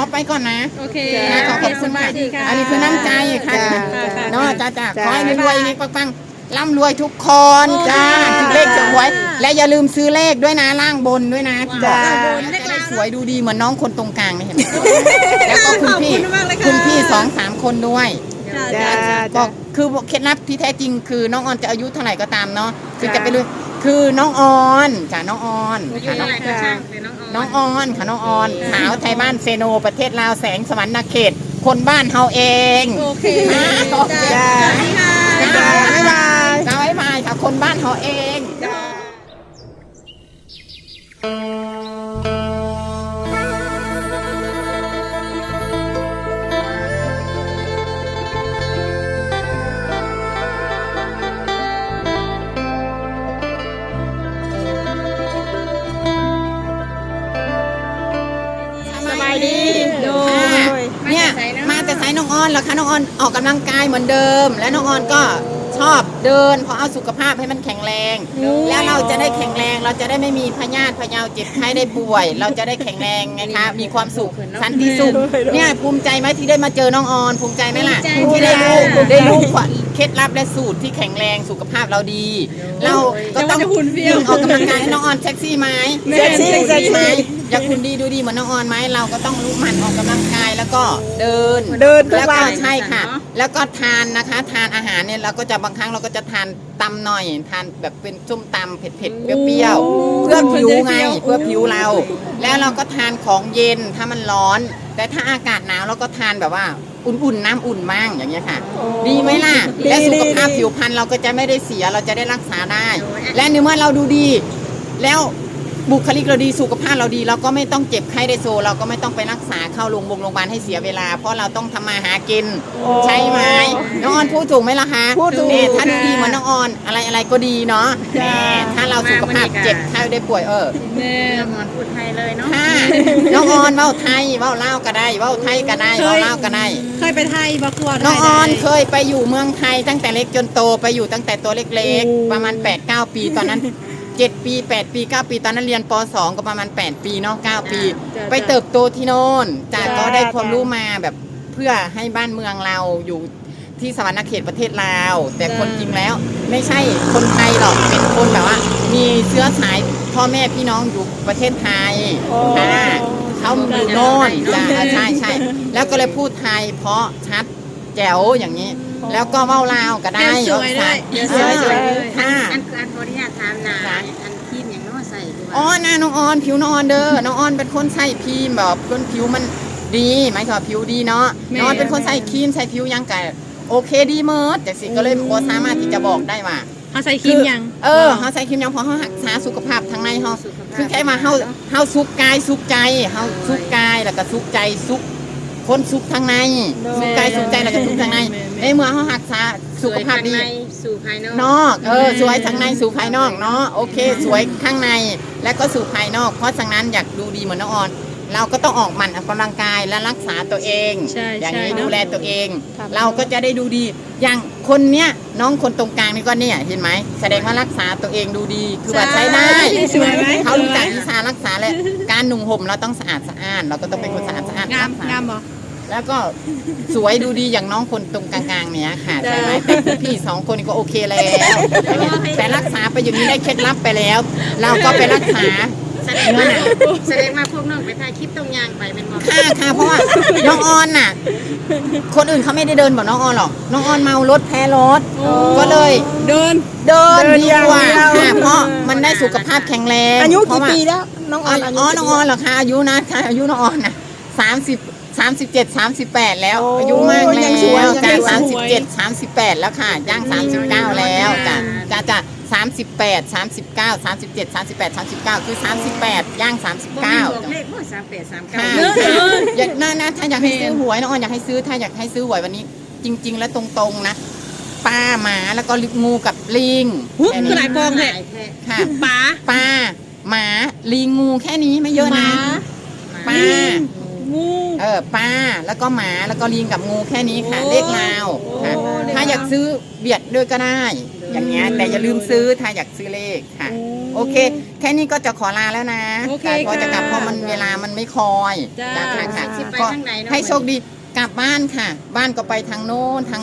อไปก่อนนะ โอเคนะขอขอบสคุณบาค่ะยดีค่ะอันนี้คือน้ำใจค่ะจ้าเนาะจ้าจ้าจ้าขอให้รวยๆนี่ปังๆร่ำรวยทุกคนโอ้จ้าค่ะถึงเลขจะหวย และอย่าลืมซื้อเลขด้วยนะล่างบนด้วยนะที่บอกจ้าจะได้สวยดูดีเหมือนน้องคนตรงกลางนี่เห็นไหมแล้วก็คุณพี่ขอบคุณมากเลยค่ะคุณพี่สองสามคนด้วยจ้าจ้าก็จ้าคือเคล็ดลับที่แท้จริงคือน้องออนจะอายุเท่าไหร่ก็ตามเนาะคือจ้าจะไปเลย คือน้องออนจ้ะน้องออนอายุค่ะน้เท่าองไหร่ก็ช่างเลยน้องอน้ออนงออนค่ะน้องออนสาวไทยบ้านเซโนประเทศลาวแสงสวรรค์นาเขต คนบ้านเฮาเองโอเคจ้าจ้าสวัสดีค่ะจ้าบ๊ายบายจ้าบ๊ายบายค่ะคนบ้านเฮาเองสบ ดีโดค่ะยเนี่ยมามาแต่แต่ไสไซเนอะน้องออนเหรอคะน้องออนออกกำลังกายเหมือนเดิม และน้องออนก็ชอบเดินเพราะเอาสุขภาพให้มันแข็งแรง แล้วเราจะได้แข็งแรงเราจะได้ไม่มีพยาธิพยาเจ็บไข้ได้ป่วย เราจะได้แข็งแรงไงคะมีความสุขสันติสุขเนี่ยภูมิใจไหมที่ได้มาเจอน้องออน ภูมิใจไหมล่ะภูมิใจที่ได้รู้ค่ะได้รู้ว่าเคล็ดลับและสูตรที่แข็งแรงสุขภาพเราดี เราก็ต้องแต่ว่าจะหุ่นเฟี้ยวออกกำลังกายให้น้องออนเซ็กซี่ไหมเซ็กซี่เซ็กซี่ไหม อยากคุณดีดูดีเหมือนน้องออนไหมเราก็ต้องรู้หมันออกกำลังกายแล้วก็เดินเดินทุกแล้ววัก็นใช่ค่ะ เนอะ แล้วก็ทานนะคะ ทานอาหารเนี่ยเราก็จะบางครั้งเราก็จะทานตำหน่อย ทานแบบเป็นส้มตำเผ็ดๆเปรี้ยวโอ้ๆเพื่อผิวไงเปรี้ยวเพื่อผิวเรา แล้วเราก็ทานของเย็นถ้ามันร้อน แต่ถ้าอากาศหนาวเราก็ทานแบบว่าอุ่นๆน้ำอุ่นมั่งอย่างเงี้ยค่ะ ดีไหมล่ะ ดีและสุขภาพดี ผิวพรรณเราก็จะไม่ได้เสียเราจะได้รักษาได้ และในเมื่อเราดูดี แล้ว บุคลิกเราดีสุขภาพเราดี เราก็ไม่ต้องเจ็บไข้ได้โซ เราก็ไม่ต้องไปรักษาเข้าโรงพยาบาลโรงพยาบาลให้เสียเวลา เพราะเราต้องทำมาหากินโอ้ใช่ไหมน้องออนพูดถูกไหมล่ะคะพูดถูกนี่ถ้าดูค่ะดีเหมือนน้องออนอะไรอะไรก็ดีเนาะจ้าแน่ถ้าเราสุขภาพเจ็บไข้ได้ป่วยเออแม่น้องออนพูดไทยเลยเนาะถ้าน้องออนเว้าไทยเว้าเล่าวก็ได้เว้าไทยก็ได้เว้าเล่าวก็ได้ เคยไปไทยบักวดน้องออนเคยไปอยู่เมืองไทยตั้งแต่เล็กจนโตไปอยู่ตั้งแต่ตัวเล็กๆ ประมาณ8 9ปี ตอนนั้น 7 ปี 8 ปี 9 ปี ตอนนั้นเรียนป .2 ก็ประมาณ 8 ปีเนาะ9ปีไปเติบโตที่โน่นจากจ้าก็ได้ความรู้มาแบบเพื่อให้บ้านเมืองเราอยู่ที่สวรรณเขตประเทศลาว แต่คนจริงแล้ว ไม่ใช่คนไทยหรอกเป็นคนแบบว่า มีเชื้อสายพ่อแม่พี่น้องอยู่ประเทศไทยโอ้ ค่ะ เขาอยู่โน่นจ้าใช่ใช่แล้วก็เลยพูดไทยเพราะชัดแจ๋วอย่างนี้ แล้วก็เว้าลาวก็ได้สวยด้วยเว้าสวยสวยค่ะอันอันขออนุญาตถามนาอันทีมอย่างน้อใส่ดีอ๋อว่านาน้องออนผิวน้องออนเด้อน้องออนเป็นคนใส่ครีมแบบคนผิวมันดีหมายถึงว่าผิวดีเนาะแม่น้องออนเป็นคนใส่ครีมใส่ผิวยังไงโอเคดีเมิดแต่สิก็เลยบ่สามารถที่จะบอกได้ว่าเขาใส่ครีมยัง เออเขาใส่ครีมยังเพราะเขาหักษาสุขภาพทางในเขาคือแค่มาเขาเขาสุขกายสุขใจเขาสุขกายแล้วก็สุขใจสุข คนสุขทางในสุขกายสุขใจแล้วก็สุขทางในในเมื่อเขาหักษาสุขภาพดีสวยข้งในสู่ภายนอกนอกเออสวยทั้งในสู่ภายนอกเนาะโอเค สวยข้างในและก็สู่ภายนอก เพราะฉะนั้นอยากดูดีเหมือนน้องออนเราก็ต้องออกหมันออกกำลังกายและรักษาตัวเองใช่อย่างนี้ใช่เนอะดูแลตัวเองครับเราก็จะได้ดูดี อย่างคนเนี้ยน้องคนตรงกลางนี่ก็เนี่ยเห็นไหมแสดงว่ารักษาตัวเองดูดี คือว่าใช้ได้สวยไหมเขารู้จักวิชารักษาและการนุ่งห่มเราต้องสะอาดสะอ้านเราก็ต้องเป็นคนสะอาดสะอ้านงามรักษงามเหรอ แล้วก็สวยดูดีอย่างน้องคนตรงกลางๆเนี้ยค่ะจ้ะใช่ไหมแต่พี่สองคนนี่ก็โอเคแล้ว แต่รักษาไปอย่างนี้ได้เคล็ดลับไปแล้ว เราก็ไปรักษาแสดงว่าแสดงว่าพวกน้องไปถ่ายคลิปตรงยางไปเป็นบ่ค่ะค่ะเพราะว่าน้องออนน่ะ คนอื่นเขาไม่ได้เดินแบบน้องออนหรอก น้องออนเมารถแพ้รถก็เลยเดินเดินเดินดีอย่างกว่าเดียวค่ะเพราะมันได้สุขภาพแข็งแรงอายุเพราะกี่ว่าปีแล้วน้องออ๋ออนอายุอ๋อกี่น้องปีออนเหรอคะอายุนะค่ะอายุน้องออนน่ะสามสิบ สามสิบเจ็ดสามสิบแปดแล้วโอ้อายุมากแล้ยังสวยวยังจ้ะสสามวสิบยเจ็ดสามสิบแปดแล้วค่ะย่างสามสิบเก้าแล้วจ้ะจ้ะจ้ะสามสิบแปดสามสิบเก้าสามสิบเจ็ดสามสิบแปดสามสิบเก้าคือสามสิบแปดย่างสามสิบบ่เก้ามีบอกเลขบ่สามแปดสามเก้าค่ะเยอะเลย อยากน่านะถ้าอยากให้ซื้อหวยน้องออนอยากให้ซื้อถ้าอยากให้ซื้อหวยวันนี้ จริง ๆ แล้วตรงๆนะปลาหมาแล้วก็งูกับลิงหุ้แค่คือหนี้ลายปองแท้แท้ค่ะป๋าปลาหมาลิงงูแค่นี้ไม่เยอะนะปลางู เออปลาแล้วก็หมาแล้วก็ลิงกับงูแค่นี้ค่ะ โอ้เลขลาวค่ะ โอ้เลขลาว ถ้าอยากซื้อเบียดด้วยก็ได้ อย่างเงี้ยแต่อย่าลืมซื้อถ้าอยากซื้อเลขค่ะ โอโอเค แค่นี้ก็จะขอลาแล้วนะโอเคพอจะกลับเพค่ะราะมันเวลามันไม่คอยจ้า ค่ะค่ะสิไปก็ทางไหนเนาะ ให้โชคดีกลับบ้านค่ะ บ้านก็ไปทางโน้นทาง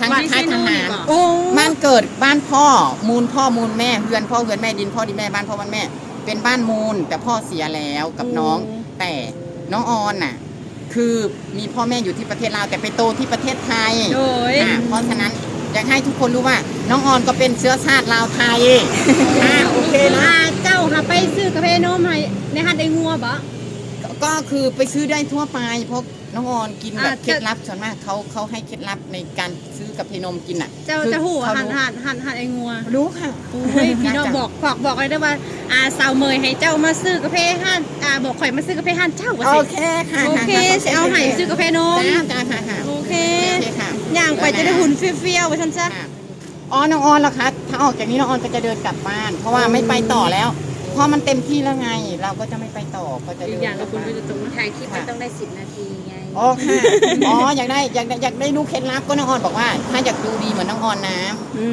ทางบ้านค่ายทหารที่โน่นนี่บอกโอ้บ้านเกิดบ้านพ่อมูลพ่อมูลแม่เฮือนพ่อเฮือนแม่ดินพ่อดินแม่บ้านพ่อบ้านแม่ เป็นบ้านมูลแต่พ่อเสียแล้วกับน้อง แต่น้องออนน่ะ คือมีพ่อแม่อยู่ที่ประเทศลาวแต่ไปโตที่ประเทศไทยโดย อะเพราะฉะนั้นอยากให้ทุกคนรู้ว่า น้องออนก็เป็นเชื้อชาติลาวไทยอะโอเคนะ อ่าเจ้าค่ะไปซื้อกาแฟนมให้ในหัดได้งัวบ่ก็คือไปซื้อได้ทั่วไปเพราะ น้องออนกินแบบอะเคล็ดลับส่วนมากเขาเขาให้เคล็ดลับในการซื้อกับเพนมกินอะเจ้าคือจะหู้เขาหันรู้หันหันหันไอ้งัวรู้ค่ะโอ้ยพี่น้องบอกฝากบอกเลยได้ว่าอ่าสาวเมยให้เจ้ามาซื้อกาแฟห้านอ่าบอกข่อยมาซื้อกาแฟห้านเจ้าว่าโอสิเคค่ะโอเคสิเอาให้ซื้อกาแฟนมจ้าจ้าค่ะค่ะโอเคโอเคค่ะย่างไปจะได้หุ่นเฟี้ยวๆว่าฉันจ้ะ ค่ะอ๋อน้องออนล่ะคะถ้าออกจากนี้น้องออนก็จะเดินกลับบ้าน เพราะว่าไม่ไปต่อแล้ว เพราะมันเต็มที่แล้วไง เราก็จะไม่ไปต่อก็จะอีเดิกนอย่างกก็ลับคุณบ้านก็จะตรงถ่ายคลิปมันต้องได้สิบนาทีไงอ๋อค่ะอ๋ออยากได้อยากได้อยากได้รู้เคล็ดลับก็น้องออนบอกว่า ถ้าอยากดูดีเหมือนน้องออนนะ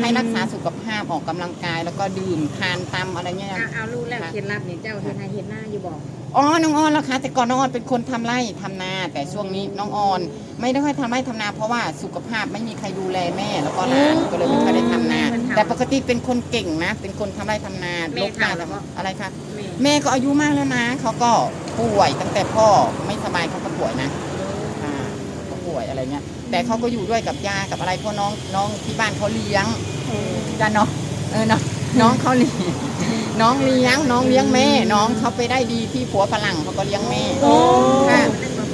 ให้รักษาสุขภาพออกกำลังกาย แล้วก็ดื่มทานตามอะไรเงี้ยเอาเอาลูกแล้วเคล็ดลับเนี่ยเจ้าเห็นหน้าเห็นหน้าอยู่บอกอ๋อน้องออนแล้วคะแต่ก่อนน้องออนเป็นคนทำไร่ทำนาแต่ช่วงนี้น้องออน ไม่ได้ค่อยทำไร่ทำนา เพราะว่าสุขภาพไม่มีใครดูแลแม่ แล้วก็หลานก็เลยไม่ค่อยได้ทำนาแต่ปกติเป็นคนเก่งนะ เป็นคนทำไร่ทำนาลกนาอะไรคะแม่แม่ก็อายุมากแล้วนะ เขาก็ป่วยตั้งแต่พ่อไม่สบายเขาก็ป่วยนะอ่าเขาป่วยอะไรเงี้ย แต่เขาก็อยู่ด้วยกับยากับอะไรเพราะน้องน้องที่บ้านเขาเลี้ยงจ้าเนาะเออเนาะน้องเขาเลี้ยงน้องเลี้ยงน้องเลี้ยงแม่ น้องเขาไปได้ดีที่ผัวฝรั่งเขาก็เลี้ยงแม่โอ้ค่ะ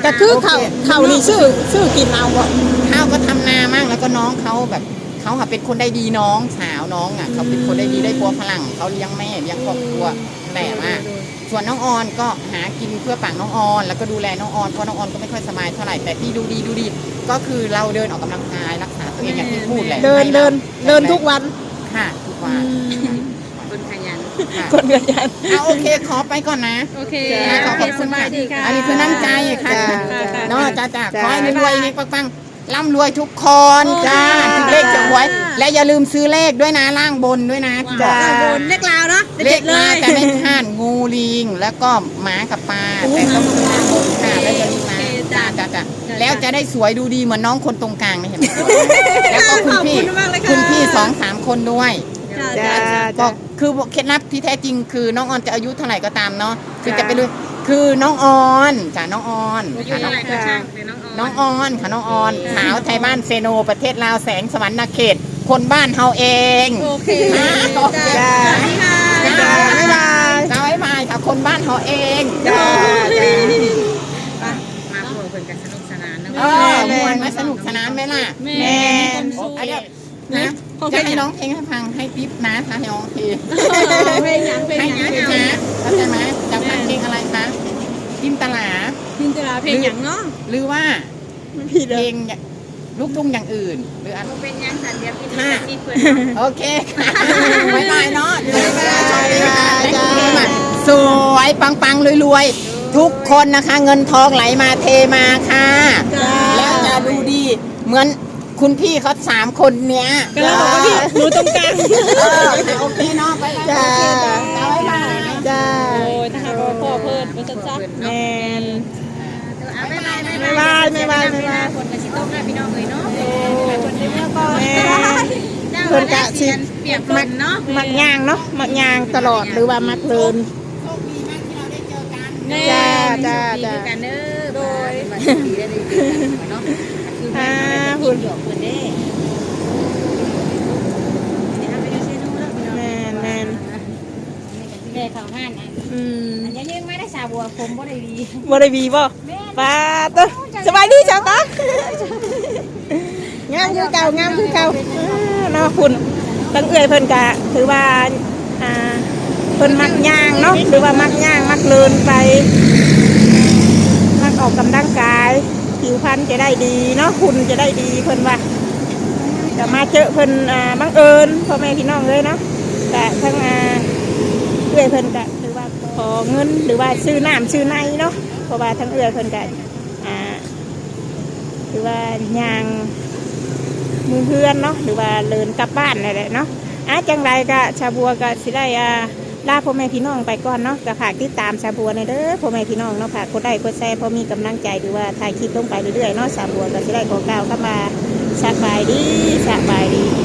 ก็คือเขาเขานี่ชื่อชื่อกินเอาบ่ข้าวก็ทำนามั่งแล้วก็น้องเขาแบบเขาค่ะเป็นคนได้ดีน้องสาวน้องอะเขาเป็นคนได้ดีได้ผัวฝรั่งเขาเลี้ยงแม่เลี้ยงครอบครัวแต่ว่าส่วนน้องออนก็หากินเพื่อปากน้องออน แล้วก็ดูแลน้องออนเพราะน้องออนก็ไม่ค่อยสบายเท่าไหร่แต่ที่ดูดีดูดีก็คือเราเดินออกกำลังกายรักษาตัวเองอย่างที่พูดแหละเดินให้ราเดินเดินทุกวันค่ะทุกวันคนขยัน ค่ะคนเดือนยัน เอาโอเคขอไปก่อนนะ โอเคนะขอขอบสคุณบาค่ะยดีค่ะ อันนี้คือน้ำใจค่ะจ้าเนาะจ้าจ้าจ้าขอให้รวยๆนี่ปังๆร่ำรวยทุกคนโอ้จ้าจ้าทุกเลขจะหวย และอย่าลืมซื้อเลขด้วยนะล่างบนด้วยนะที่บอกอ่าบนเลขลาวเนาะเลเด็ขดๆเลมาย แต่ไม่พลาดงูลิง แล้วก็หมากับปลาแต่ต้องมีล่างบนค่ะแล้วอย่าลืมมาโอเคจ้าจ้าจ้าจ้าจ้าแล้วจะได้สวยดูดีเหมือนน้องคนตรงกลางนี่เห็นไหมแล้วก็คุณพี่ขอบคุณมากเลยค่ะ คุณพี่สองสามคนด้วย จ้าจ้าจ้าก็คือเคล็ดลับที่แท้จริงคือน้องออนจะอายุเท่าไหร่ก็ตามเนาะคือจะไปเลยคือน้องออนจ้ะน้องออนอายุค่ะน้เท่าองไหร่ก็ช่างแต่น้องออนน้องออนค่ะน้องออนสาวไทยบ้านเซโนประเทศลาวแสงสวรรค์นาเขต คนบ้านเฮาเองโอเคจ้าจ้าสวัสดีค่ะจ้าบ๊ายบายจ้าบ๊ายบายค่ะคนบ้านเฮาเองจ้าจ้ามาพวกเพิ่นกันสนุกสนานนะเออมวนมาสนุกสนานไหมล่ะแม่แม่คนสวยอันเนี้ยนะจะ ให้ร้องเพลงให้ฟังให้ปิ๊บนะถ้าให้ร้องเพลงเพลงหยังเพลงให้หยังนะนะเข้าใจไหมจะฟังเพลงอะไรคะกินตลาจินตลาเพลงหยังเนาะหรือว่าพี่เพเด้ลองลูกทุ่งอย่างอื่น หรืออะไรบ่เป็นหยังสันเดียวกินนี่นี่เพิ่นโอเคค่ะบ๊ายบายเนาะบ๊ายบายสวัสดีค่ะจ้าสวยปังปังๆรวยๆ ทุกคนนะคะ เงินทองไหลมาเทมาค่ะจ้าแล้วจะดูดีเหมือน คุณพี่เขาสามคนเนี้ยก็เลยบอกว่าพี่หนูตรงกลางเออโอเคเนาะบ๊ายบายจ้าจ้าบ๊ายบายจ้าโอ้ยนะคะก็พ่อเพิ่นเป็นจ้าแมนเอาบ๊ายบายบ๊ายบายบ๊ายบายบ๊ายบายคนก็สิต้องให้พี่น้องเอ้ยเนาะคนได้เมื่อก่อนแมนเจ้าเพิ่นกะสิเปรียบเพิ่นเนาะมักย่างเนาะมักย่างตลอดหรือว่ามักเดินโชคดีมากที่เราได้เจอกันแน่จ้าจ้าดีจ้าคือกันเด้อโดย มาดีได้ดีกันเนาะคือแม่ก็ได้กินหยอกเพิ่นเด้นี่ฮะไปดูซิดูแล้วพี่น้องแมนแมนแม่เข้าห้านอะอืมอันยังยังไม่ได้สาบัวผมบ่ได้ดีบ่ได้บีบ่ป้าเต้อสบายดีจ้าตางามคือเก่างามคือเก่าเออเนาะคุณตั้งเอื้อยเพิ่นกะถือว่าอ่าเพิ่นมักย่างเนาะหรือว่ามักย่างมักเลินไป มักออกกำลังกาย ผิวพรรณจะได้ดีเนาะหุ่นจะได้ดีเพิ่นว่าจะมาเจอเพิ่นอ่าบังเอิญพ่อแม่พี่น้องเลยเนาะแต่ทั้งอ่าเอื้อยเพิ่นกะถือว่าขอเงินหรือว่าซื้อน้ำซื้อในเนาะเพราะว่าทั้งเอื้อยเพิ่นกะอ่าถือว่าย่างมือเพื่อนเนาะหรือว่าเลินกลับบ้านอะไรเนาะอะจังไรกะชาบัวกะสิได้อ่า ลาพ่อแม่พี่น้องไปก่อนเนาะกระฝากติดตามสาบัวในเด้อพ่อแม่พี่น้องเนาะฝากกดไลค์กดแชร์พอมีกำลังใจหรือว่าถ่ายคลิปลงไปเรื่อยๆเนาะสาบัวก็จะได้ขอกล่าวเข้ามาสบายดีสบายดี